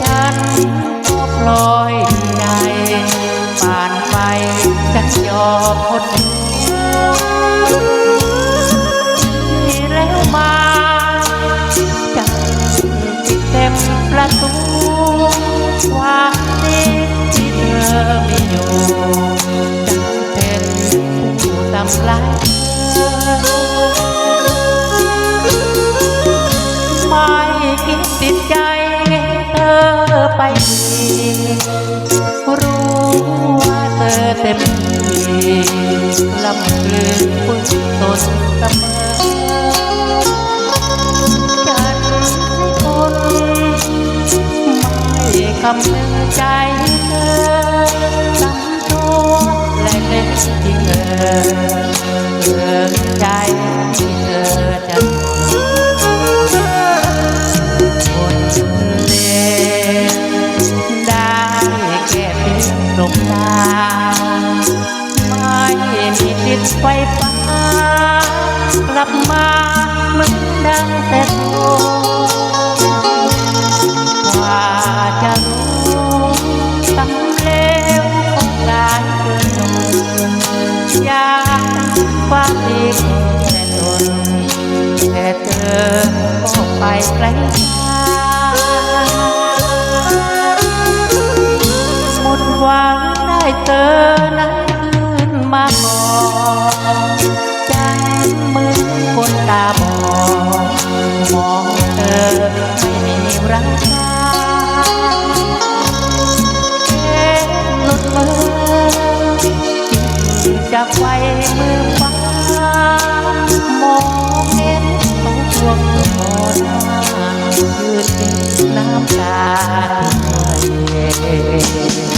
ฉันก็ลอยใจผ่านไปจะนยอมอดที่แล้วมาจังเต็มประตูความดีที่เธอมีอยู่จังเป็นผู้ทำลาย ไปอีกรู้ว่าเธอเต็มที่ลำคืนฝึกตนเสมอฉันทนไม่คำนึงใจเธอทำตัวและเล่นที่เธอเกินใจที่เธอจะ ไฟฟ้ากลับมาเหมือนดังแต่โตกว่าจะรู้ตั้งเลวของการเกิดนอยากความดีแต่ตนแต่เธอก็ไปไกลหมดหวังได้เธอนั้น คนตาบอดมองเธอไม่มีรักษาเอ็นหลุดมือจากไฟมือฟ้ามองเห็นเขาทวงโอนายืนน้ำตาหม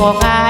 ก็ง่าย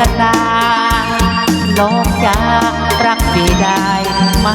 กันาน้องจกรักพี่ได้ไหม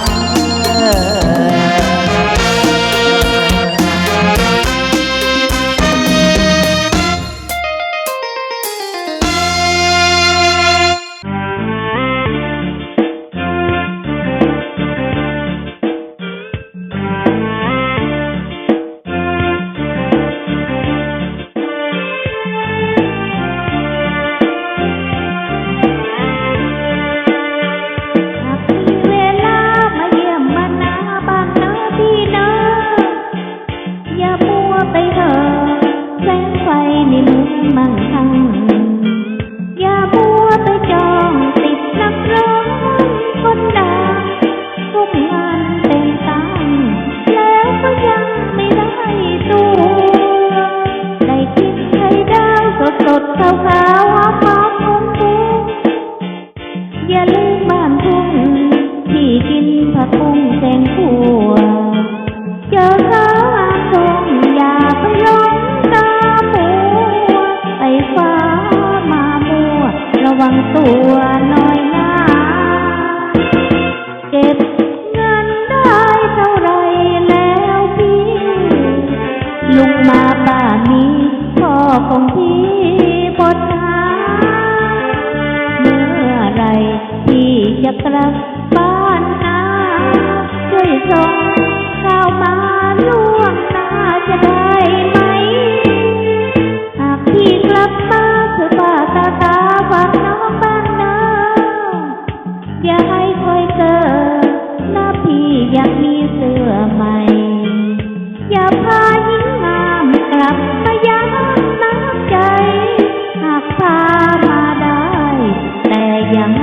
ตัวน้อยหน้า เก็บเงินได้เท่าไรแล้วพี่ ลุงมาป่ามีพ่อของพี่พดหาเมื่อไรพี่จะกลับบ้านนะช่วยส่ง yang